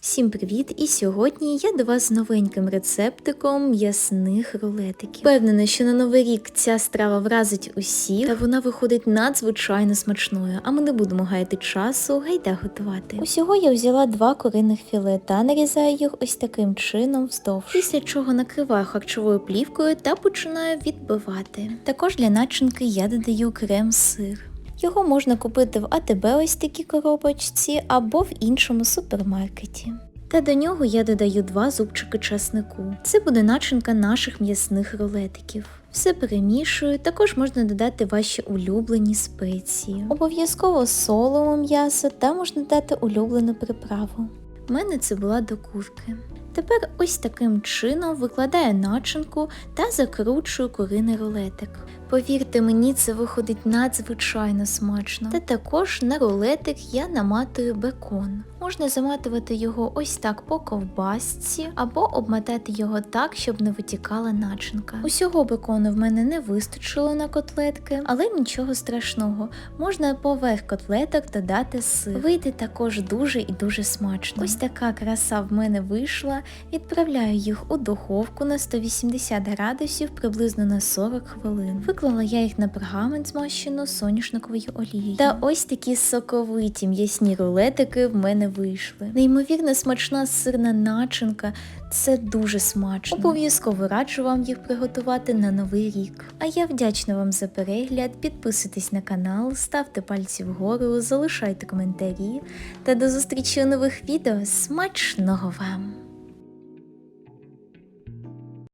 Всім привіт! І сьогодні я до вас з новеньким рецептиком м'ясних рулетиків. Впевнена, що на новий рік ця страва вразить усіх, та вона виходить надзвичайно смачною. А ми не будемо гаяти часу, гайда готувати. Усього я взяла два куриних філе та нарізаю їх ось таким чином вздовж. Після чого накриваю харчовою плівкою та починаю відбивати. Також для начинки я додаю крем-сир. Його можна купити в АТБ ось такій коробочці або в іншому супермаркеті. Та до нього я додаю два зубчики часнику. Це буде начинка наших м'ясних рулетиків. Все перемішую, також можна додати ваші улюблені спеції. Обов'язково солимо м'ясо та можна дати улюблену приправу. У мене це була до курки. Тепер ось таким чином викладаю начинку та закручую куриний рулетик. Повірте мені, це виходить надзвичайно смачно. Та також на рулетик я наматую бекон. Можна заматувати його ось так по ковбасці, або обмотати його так, щоб не витікала начинка. Усього бекону в мене не вистачило на котлетки, але нічого страшного. Можна поверх котлеток додати сир. Вийде також дуже і дуже смачно. Ось така краса в мене вийшла. Відправляю їх у духовку на 180 градусів приблизно на 40 хвилин. Виклала я їх на пергамент змащену соняшниковою олією. Та ось такі соковиті м'ясні рулетики в мене вийшли. Неймовірно смачна сирна начинка. Це дуже смачно. Обов'язково раджу вам їх приготувати на новий рік. А я вдячна вам за перегляд. Підписуйтесь на канал, ставте пальці вгору, залишайте коментарі та до зустрічі у нових відео. Смачного вам!